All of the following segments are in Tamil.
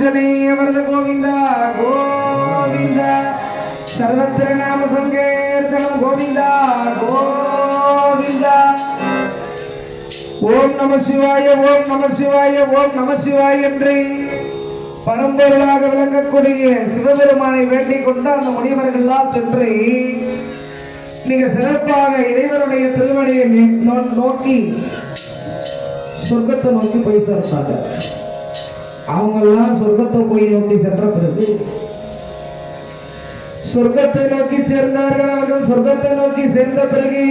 ஆஞ்சநேய கோவிந்தா கோவிந்தா. சர்வத்திர நாம சங்கீர்த்தனம் கோவிந்தா கோவிந்தா. ஓம் நம சிவாய ஓம் நம சிவாய ஓம் நம சிவாய என்று பரம்பொருளாக விளங்கக்கூடிய சிவபெருமானை வேண்டிக் கொண்டு அந்த முனிவர்கள்லாம் சென்று மிக சிறப்பாக இறைவனுடைய திருவடியை நோக்கி சொர்க்கத்தை நோக்கி போய் சேர்த்தாங்க அவங்கெல்லாம் சொர்க்கத்தை போய் நோக்கி சென்ற பிறகு சொர்க்கத்தை நோக்கி சேர்ந்தார்கள் அவர்கள். சொர்க்கத்தை நோக்கி சேர்ந்த பிறகு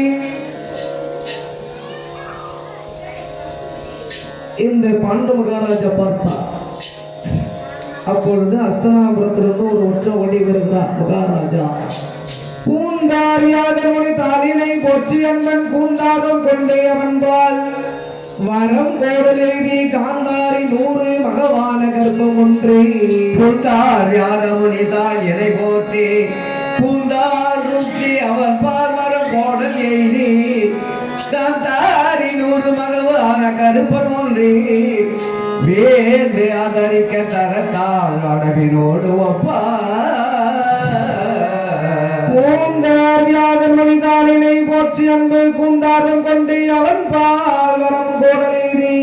இந்த பாண்டு மகாராஜா பார்த்தார். அப்பொழுது அஸ்தனாபுரத்திலிருந்து ஒரு ஒற்ற ஓடி வருகிறார் மகாராஜா. பூந்தார் யாதனுடைய தாலினை போற்றி அன்பன் பூந்தாரம் கொண்டே அவன்பால். வரம் கோடல் காந்தாரி நூறு மகவான கர்ப்பம் ஒன்றே. பூத்தார் யாதமுனி தாள் எனை போற்றி பூந்தார் ருக்கி அவன் பார்மரம் கோடல் எய்தி காந்தாரி நூறு மகவான கருப்பன் ஒன்றி. வேந்து ஆதரிக்க தரத்தாள் அடவினோடு ஒப்பார். கொண்டார் வியாதன் தாலினை போற்றி அன்பு கூந்தாரம் கொண்டு அவன் பால் வரம் கோடல் எழுதி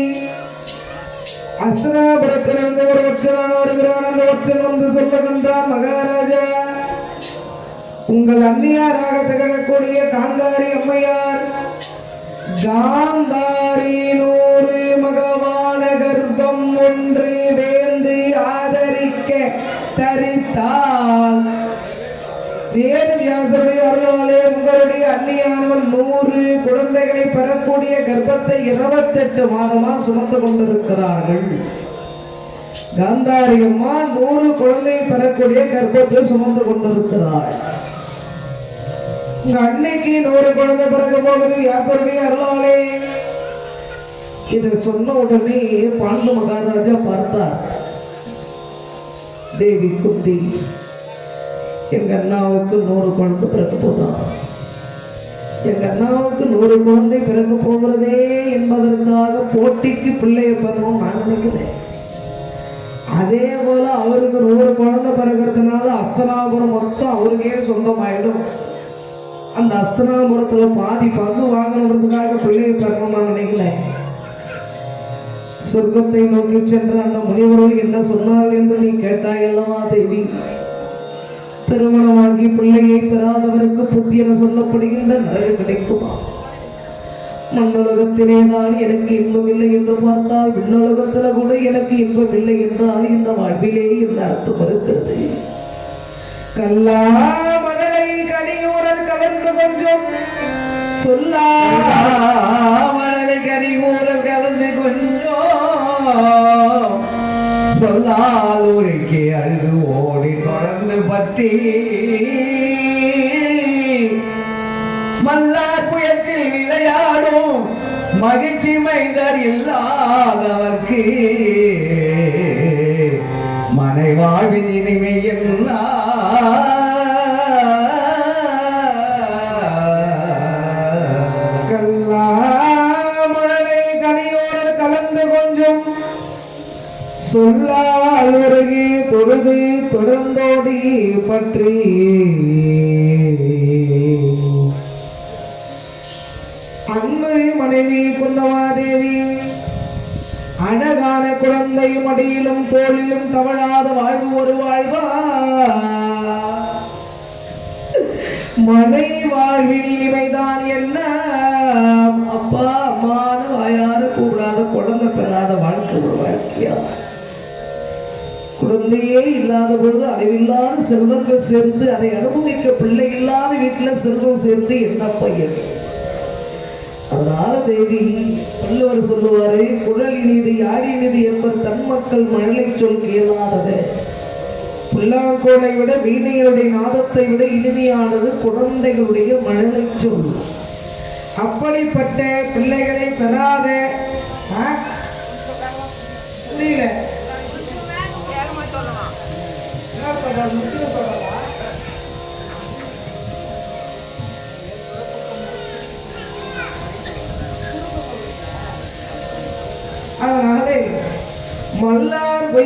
அஸ்தனாபுரத்திலிருந்து ஒரு ஒற்றனான வருகிறான் அந்த ஒற்றன் வந்து சொல்லுகின்றான் மகாராஜா உங்கள் அந்நியாராக திகழக்கூடிய காந்தாரி அம்மையார் காந்தாரி வேதவியாசருடைய அருளாலே உங்களுடைய அந்நியானவள் நூறு குழந்தைகளை பெறக்கூடிய கர்ப்பத்தை இருபத்தெட்டு மாதமா சுமந்து கொண்டிருக்கிறார்கள். காந்தாரி அம்மா நூறு குழந்தை பெறக்கூடிய கர்ப்பத்தை சுமந்து கொண்டிருக்கிறார். உங்க அன்னைக்கு நூறு குழந்தை பிறக்க போகுது வியாசருடைய அருளாலே இதை சொன்ன உடனே பாண்டு மகாராஜா பார்த்தார். தேவி குட்டி எங்க அண்ணாவுக்கு நூறு குழந்தை பிறக்க போதான் எங்க அண்ணாவுக்கு நூறு குழந்தை பிறக்க போகிறதே என்பதற்காக போட்டிக்கு பிள்ளைய பெறணும் நான் நினைக்கிறேன். அதே போல அவருக்கு நூறு குழந்தை பிறக்கிறதுனால அஸ்தனாபுரம் மொத்தம் அவருக்கே சொந்தமாயிடும். அந்த அஸ்தனாபுரத்துல பாதி பங்கு வாங்கணுன்றதுக்காக பிள்ளைய பெறணும் நான் நினைக்கல சொர்க்கத்தை நோக்கி சென்ற அந்த முனிவர்கள் என்ன சொன்னார்கள் என்று நீ கேட்டாய் அல்லவா தேவி? திருமணமாகி பிள்ளையை பெறாதவருக்கு புத்தி என சொல்லப்படுகின்ற நிறைய கிடைக்குமா? மண்ணுலகத்திலே தான் எனக்கு இன்பம் இல்லை என்று பார்த்தால் விண்ணுலகத்துல கூட எனக்கு இன்பம் இல்லை என்றால் இந்த வாழ்விலே என்ன அர்த்தம் இருக்கிறது? கல்லா மணலை கனியூரல் கலந்து கொஞ்சம் சொல்லா மகிழ்ச்சி இல்லாதவர்க்கு மனை வாழ்வின் இனிமை என்ன கல்லா மணலை கலந்து கொஞ்சம் சொல்லால் உருகி தொழுது தொடர்ந்தோடி பற்றி. அன்பு மனைவி குந்தமாதேவி மடியிலும் தோளிலும் தவழாத வாழ்வு ஒரு வாழ்வா? மனை வாழ்வின் இனிமைதான் என்ன அப்பா அம்மான வாயார கூடாத குழந்தை பெறாத வாழ்க்கை ஒரு வாழ்க்கையா? குழந்தையே இல்லாத பொழுது அளவில்லாத செல்வங்கள் சேர்ந்து அதை அனுபவிக்க பிள்ளை இல்லாத வீட்டுல செல்வம் சேர்ந்து என்ன பையன்? அதனால தேவி வள்ளுவர் சொல்லுவாரு குழல் இனிது யாழ் இனிது என்பர் தன் மக்கள் மழலை சொல் இயலாதது. புல்லாங்கோலை விட வீணைகளுடைய நாதத்தை விட இனிமையானது குழந்தைகளுடைய மழலை சொல். அப்படிப்பட்ட பிள்ளைகளை பெறாத? புரியல.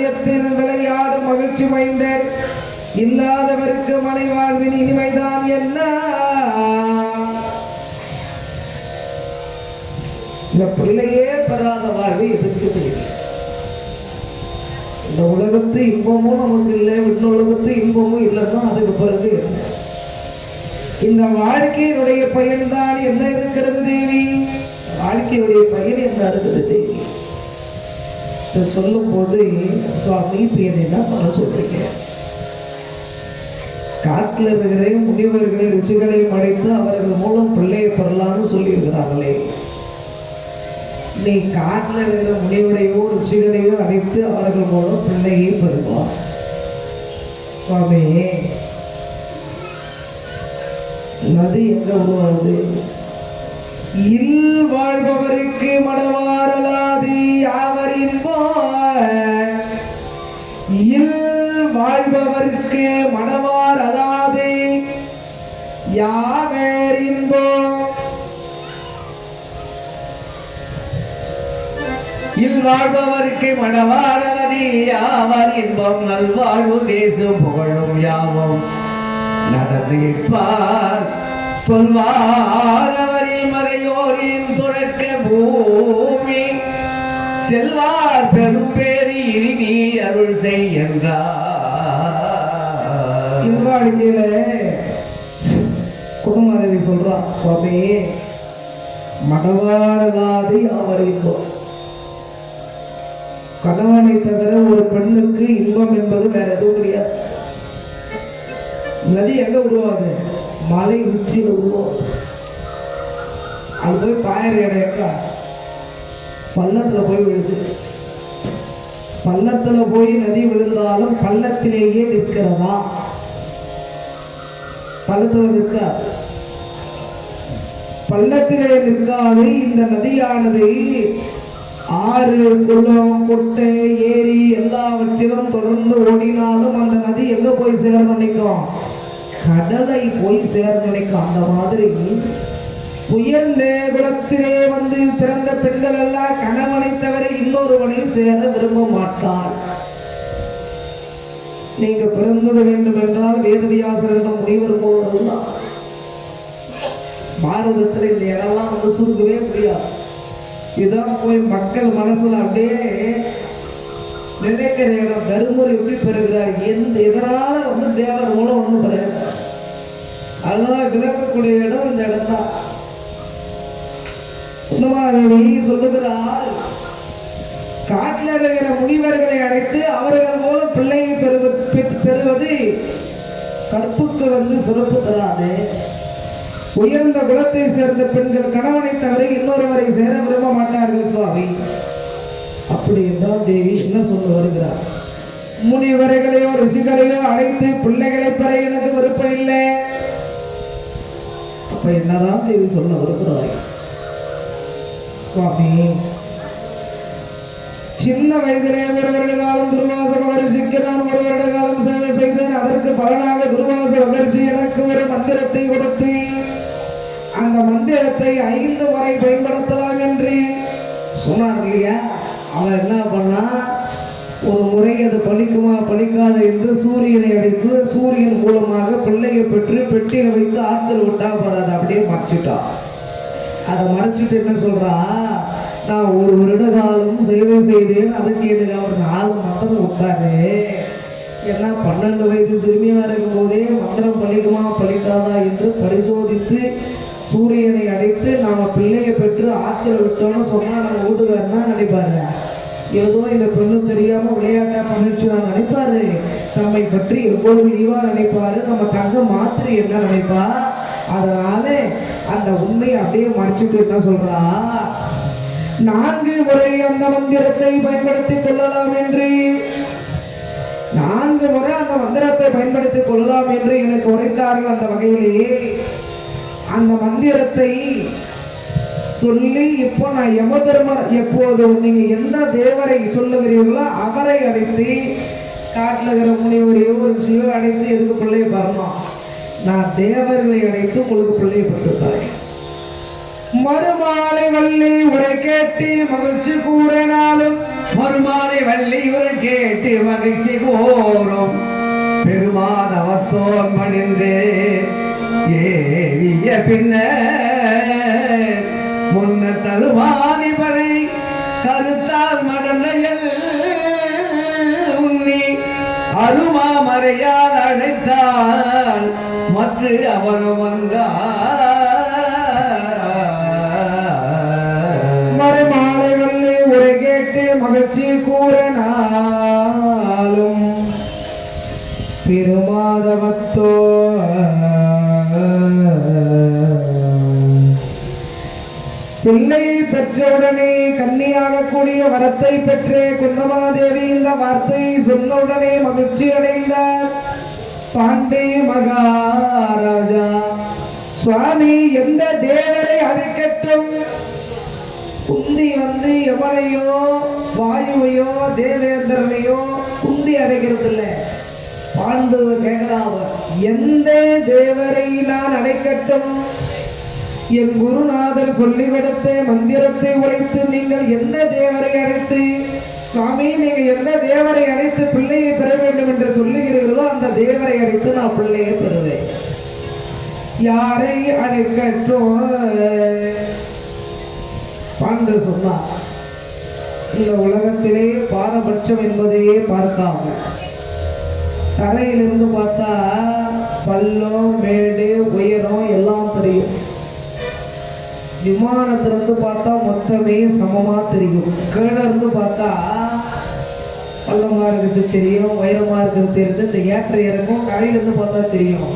இதயத்தில் விளையாடும் மகிழ்ச்சி மைந்தர் இல்லாதவருக்கு மனை வாழ்வின் இனிமைதான் என்ன இந்த பிள்ளையே பெறாத வாழ்வு எதிர்க்க தெரியும் இந்த உலகத்து இன்பமும் நமக்கு இல்லை விண்ணுலகத்து இன்பமும் இல்லைன்னா அதுக்கு பிறகு இந்த வாழ்க்கையினுடைய பயன்தான் என்ன இருக்கிறது தேவி? வாழ்க்கையுடைய பயன் என்ன இருக்குது தேவி? சொல்லும் போது சுவாமி இப்போ என்ன பண்ண சொல்றீங்க? காட்டில் இருக்கிறையும் முனிவர்களை ருச்சிகளையும் அடைத்து அவர்கள் மூலம் பிள்ளையை பெறலாம்னு சொல்லியிருக்கிறார்களே. நீ காட்டில் இருக்கிற முனிவரையோ ருச்சிகளையோ அடைத்து அவர்கள் மூலம் பிள்ளையை பெறுவார் சுவாமி நதி எங்க உருவாகுது? இல் வாழ்பவருக்கு மடவாரலாது யாவரின் இல் வாழ்பவருக்கு மடவார் யாவேரின்போ இல் வாழ்பவருக்கு மணவாரதி யாவர் இன்பம் நல்வாழ்வு தேசும் புகழும் யாவும் நடந்து இருப்பார் சொல்வார் மறையோரின் துறக்க பூமி செல்வார் பெரும் பேரி இனி அருள் செய் என்றார். இல்வாழ்க்கையில குடும்பமாதேவி சுவாமி மடவாரலாது அவர் இன்பம்? கணவனை தவிர ஒரு பெண்ணுக்கு இன்பம் என்பது வேற எதுவும் கிடையாது. நதி எங்க உருவாது? மலை உச்சியில் உருவாகும். அது போய் பாயிற இடம் பள்ளத்துல போய் விழுது. பள்ளத்துல போய் நதி விழுந்தாலும் பள்ளத்திலேயே நிற்கிறதா? பள்ளத்துல நிற்க. பள்ளத்திலே நிற்காது இந்த நதியானது. ஆறு குளம் குட்டை ஏரி எல்லாவற்றிலும் தொடர்ந்து ஓடினாலும் அந்த நதி எங்க போய் சேர நினைக்கும்? கடலை போய் சேர நினைக்கும். அந்த மாதிரி உயர்ந்த குலத்திலே வந்து பிறந்த பெண்கள் எல்லாம் கணவனை தவிர இன்னொருவனையும் சேர விரும்ப மாட்டாள் நீங்க பிறந்தது வேண்டும் என்றால் வேதவியாசரிடம் என்ற முனிவர் போவதுதான் பாரதத்தில் இந்த இடம்லாம் வந்து சுருக்கவே முடியாது. இதான் போய் மக்கள் மனசுல அப்படியே நினைக்கிற இடம். தருமபுரி எப்படி பெறுகிறார்? எந்த எதனால வந்து தேவர் மூலம் ஒன்று கிடையாது அதெல்லாம் விளக்கக்கூடிய இடம் இந்த இடம் தான் உத்தமாதேவி சொல்லுகிறார். காட்டில் இருக்கிற முனிவர்களை அடைத்து அவர்கள் மூலம் பிள்ளையை பெறுவது பெறுவது கற்புக்கு வந்து சிறப்பு தராது. உயர்ந்த குலத்தை சேர்ந்த பெண்கள் கணவனை தவிர இன்னொருவரை சேர விரும்ப மாட்டார்கள் சுவாமி. அப்படி என்றால் தேவி என்ன சொல்ல வருகிறார்? முனிவர்களையோ ரிஷிகளையோ அழைத்து பிள்ளைகளை பெற எனக்கு விருப்பம் இல்லை. அப்ப என்னதான் தேவி சொல்ல வருகிறார்கள் சுவாமி. சின்ன வயதிலே ஒரு வருட காலம் துர்வாச மகர்ஷிக்கு நான் ஒரு வருட காலம் சேவை செய்தேன். அதற்கு பலனாக துர்வாச மகர்ஷி எனக்கு ஒரு மந்திரத்தை கொடுத்து அந்த மந்திரத்தை ஐந்து முறை பயன்படுத்தலாம் என்று சொன்னார் இல்லையா? அவன் என்ன பண்ணா ஒரு முறை அது பலிக்குமா பழிக்காது என்று சூரியனை அடைத்து சூரியன் மூலமாக பிள்ளையை பெற்று பெட்டியில் வைத்து ஆற்றல் விட்டா போதாது அப்படியே மாற்றிட்டான் அதை மறைச்சிட்டு என்ன சொல்றா? நான் ஒரு வருட காலம் சேவை செய்தேன். அதுக்கு எனக்கு அவர் நாலு மந்திரம் விட்டாரு ஏன்னா பன்னெண்டு வயது சிறுமியா இருக்கும் போதே மந்திரம் பலிக்குமா பலிக்காதா என்று பரிசோதித்து சூரியனை அடைத்து நாம பிள்ளையை பெற்று ஆற்றல் விட்டோம்னு சொன்னா நம்ம வீட்டுக்காரனா நினைப்பாரு? ஏதோ இந்த பெண்ணு தெரியாம விளையாட்டா பண்ணிச்சுனா நினைப்பாரு. நம்மை பற்றி எப்போது இழிவா நினைப்பாரு. நம்ம தங்க மாத்திரை என்ன நினைப்பா? அதனால அந்த உண்மையை அப்படியே மறைச்சிட்டு என்ன சொல்றா? நான்கு முறை அந்த மந்திரத்தை பயன்படுத்திக் கொள்ளலாம் என்று. நான்கு முறை அந்த மந்திரத்தை பயன்படுத்திக் கொள்ளலாம் என்று எனக்கு உரைத்தார்கள் அந்த வகையிலேயே அந்த மந்திரத்தை சொல்லி இப்போ நான் யம தர்மர் எப்போது நீங்க எந்த தேவரை சொல்லுகிறீர்களோ அவரை அழைத்து காட்டில் இருக்கிற முனிவரையோ ஒரு சிவ அழைத்து எதுக்கு வரணும் நான் தேவர்களை அழைத்து உங்களுக்கு பிள்ளையை பெற்றுத்தாரேன் மறுமாலை வள்ளி உரை கேட்டி மகிழ்ச்சி கூறினாலும் மறுமாலை வள்ளி உரை கேட்டு மகிழ்ச்சி கூறும். பெருமாதவத்தோர் மணிந்தே ஏவிய பின்ன முன்ன தருவாதிபரை கருத்தால் மடந்தையல் உன்னி அருமா மறையால் அழைத்தால் மற்ற அவர் வந்தார். மறுமாலை உரை கேட்டு மகிழ்ச்சி கூறினாலும் திருமாதவத்தோ பிள்ளை பெற்றவுடனே கன்னியாகக்கூடிய வரத்தை பெற்றே குந்தமாதேவி இந்த வார்த்தையை சொன்னவுடனே மகிழ்ச்சி அடைந்தார் பாண்டே மகாராஜா. சுவாமி எந்த தேவரை அழைக்கட்டும் குந்தி வந்து எவனையோ வாயுவையோ தேவேந்திரனையோ குந்தி அடைக்கிறது இல்லை பாண்டவ கேட்கிறாவ எந்த தேவரை நான் அடைக்கட்டும்? என் குருநாதர் சொல்லிக் கொடுத்த மந்திரத்தை உழைத்து நீங்கள் எந்த தேவரை அடைத்து சுவாமி நீங்க எந்த தேவரை அழைத்து பிள்ளையை பெற வேண்டும் என்று சொல்லுகிறீர்களோ அந்த தேவரை அழைத்து நான் பிள்ளையை பெறுவேன். யாரை அழைக்கட்டும் பாண்டு சொன்னார் இந்த உலகத்திலே பாரபட்சம் என்பதையே பார்க்காம தரையிலிருந்து பார்த்தா பள்ளம் மேடு உயரம் எல்லாம் தெரியும். விமானத்திலிருந்து பார்த்தா மொத்தமே சமமா தெரியும். கீழே இருந்து பார்த்தா பள்ளமா இருக்கிறது தெரியும் உயரமா இருக்கிறது தெரியுது. இந்த ஏற்ற இறக்கம் கரையிலிருந்து பார்த்தா தெரியும்.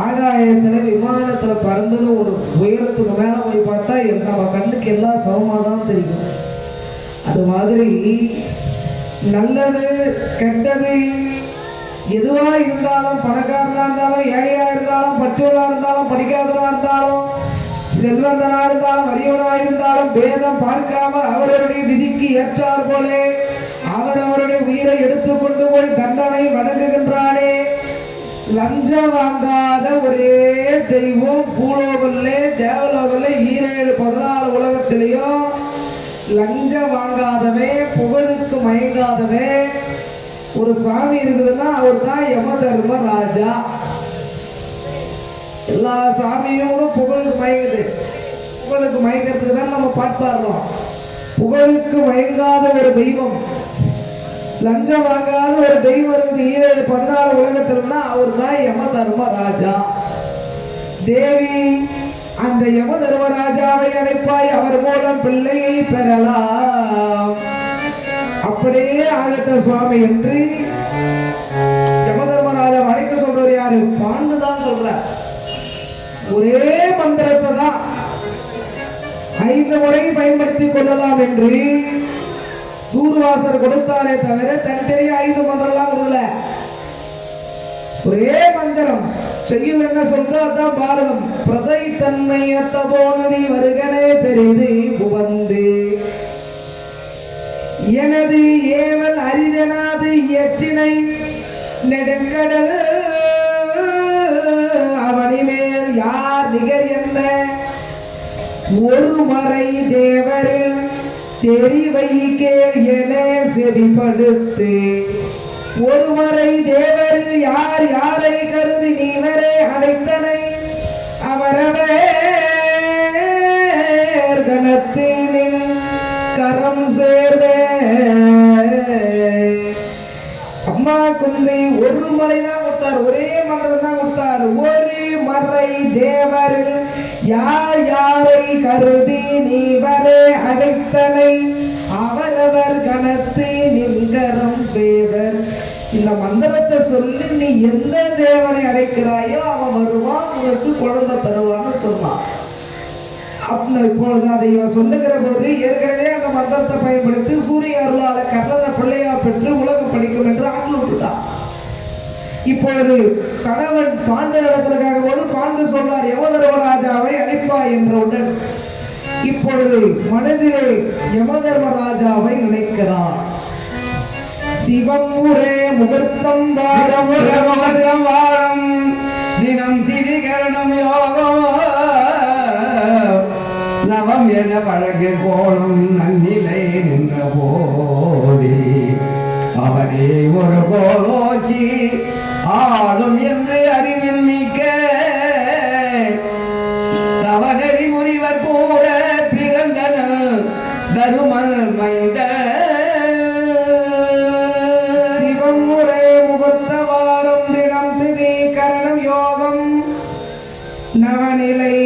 ஆகாயத்துல விமானத்துல பறந்துன்னு ஒரு உயரத்துக்கு மேல போய் பார்த்தா நம்ம கண்ணுக்கு எல்லாம் சமமா தான் தெரியும். அது மாதிரி நல்லது கெட்டது எதுவா இருந்தாலும் பணக்காரனா இருந்தாலும் ஏழையா இருந்தாலும் பற்றுவலா இருந்தாலும் படிக்காதவனா இருந்தாலும் செல்வந்தனா இருந்தாலும் அறியவனா இருந்தாலும் பேதம் பார்க்காம அவருடைய விதிக்கு ஏற்றார் போலே அவர் அவருடைய உயிரை எடுத்து கொண்டு போய் தண்டனை வணங்குகின்றானே. லஞ்சம் வாங்காத ஒரே தெய்வம் பூலோகல்லே தேவலோகல்ல ஈரேழு பதினாலு உலகத்திலையும் லஞ்சம் வாங்காதவே புகழுக்கு மயங்காதவே. ஒரு சுவாமி இருக்குதுன்னா அவர் தான் யம தர்ம ராஜா. எல்லா சாமியும் புகழுக்கு மயங்குது. புகழுக்கு மயங்கிறதுக்கு தான் நம்ம பாட்டு பாடுறோம். புகழுக்கு மயங்காத ஒரு தெய்வம். லஞ்சம் வாங்காத ஒரு தெய்வம் இருக்குது ஈரேழு பதினாலு உலகத்தில்னா அவர் தான் யம தர்ம ராஜா. தேவி அந்த யம தர்மராஜாவை அழைப்பாய் அவர் மூலம் பிள்ளையை பெறலாம். அப்படியே ஆகட்ட சுவாமி என்று யம தர்மராஜா அழைக்க சொல்றவர் யாரு? பாண்டு தான் சொல்ற ஒரே மந்திரத்தை தான் ஐந்து முறை பயன்படுத்திக் கொள்ளலாம் என்று சூர்வாசர் கொடுத்தாரே தவிர தனித்தனி ஐந்து மந்திரம்லாம் கொடுக்கல. ஒரே மந்திரம். செய்யல் என்ன சொல்ற அதான் பாரதம். பிரதை தன்னை எத்த போனதி வருகனே பெரிது புவந்து. எனது ஏவல் அரிதனாது இயற்றினை நெடுங்கடல் அவனிமேல் யார் நிகர் என்ன? ஒரு மறை தேவரில் தெரிவை கேள் என செவிப்படுத்து. ஒரு மறை தேவரில் யார் யாரை கருதி நீவரே அழைத்தனை அவரவர் கணத்தினின் கரம் சேர்வே அம்மா குந்தி ஒரு மலை தான் கொடுத்தார் ஒரே மந்திரம் தான் கொடுத்தார். ஒரு மறை தேவரில் யார் யாரை கருதி நீ வரே அவரவர் கணத்து நிங்கரம் சேவர். இந்த மந்திரத்தை சொல்லி நீ எந்த தேவனை அடைக்கிறாயோ அவன் வருவான் உனக்கு குழந்தை தருவான்னு சொன்னான். அப்ப இப்பொழுது அதை இவன் சொல்லுகிற போது ஏற்கனவே அந்த மந்திரத்தை பயன்படுத்தி சூரிய அருளால கர்ணனை பிள்ளையா பெற்று உலகம் படிக்கும் என்று ஆண்டு விட்டுட்டான் இப்பொழுது கணவன் பாண்டு இடத்துல போது பாண்டு சொல்றார் யமதர்மராஜாவை அழைப்பா என்றவுடன் இப்பொழுது மனதிலே யமதர்மராஜாவை நினைக்கிறான் சிவம் முரே முகூர்த்தம் வாரம் வாரம் தினம் திதிகரணம் யோகம் நவம் என வழக்கு கோணம் நன்னிலை நின்ற போதே போ ஒரு கோலோச்சி ஆளும் என்று அறிவில் மிக்க தவநெறி முனிவர் கூட பிறந்தனர் தருமல் மைந்த. சிவம் முகூர்த்த வாரம் தினம் திதி கரணம் யோகம் நவநிலை.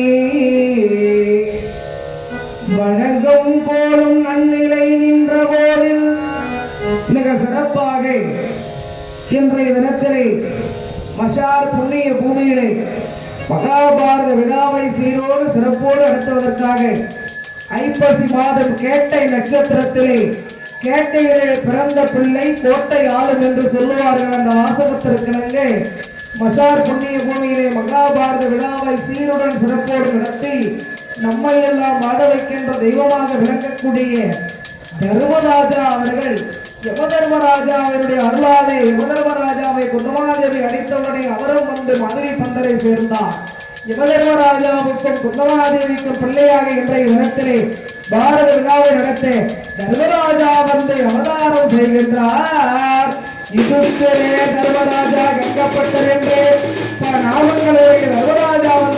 வணங்கும் போலும் நன்னிலை நின்ற போதில் மிக சிறப்பாக இன்றைய தினத்திலே மஷார் புண்ணிய பூமியிலே மகாபாரத விழாவை சீரோடு சிறப்போடு நடத்துவதற்காக ஐப்பசி மாதம் கேட்டை நட்சத்திரத்திலே கேட்டையிலே பிறந்த பிள்ளை கோட்டை ஆளும் என்று சொல்லுவார்கள் அந்த வாசகத்திற்கிணங்க மஷார் புண்ணிய பூமியிலே மகாபாரத விழாவை சீருடன் சிறப்போடு நடத்தி நம்மை எல்லாம் வாட வைக்கின்ற தெய்வமாக விளங்கக்கூடிய தர்மராஜா அவர்கள் யமதர்மராஜா அவருடைய அருளாலே யமதர்மராஜாவை குந்தமாதேவி அடித்தவுடனே அவரும் வந்து மதுரை பந்தரை சேர்ந்தார். யமதர்மராஜாவுக்கும் குந்தமாதேவிக்கும் பிள்ளையாக இன்றைய தினத்திலே பாரத விழாவை நடத்த தர்மராஜா வந்து அவதாரம் செய்கின்றார். யுதிஷ்டரே தர்மராஜா கங்கப்பட்டர் என்று பல தர்மராஜா வந்து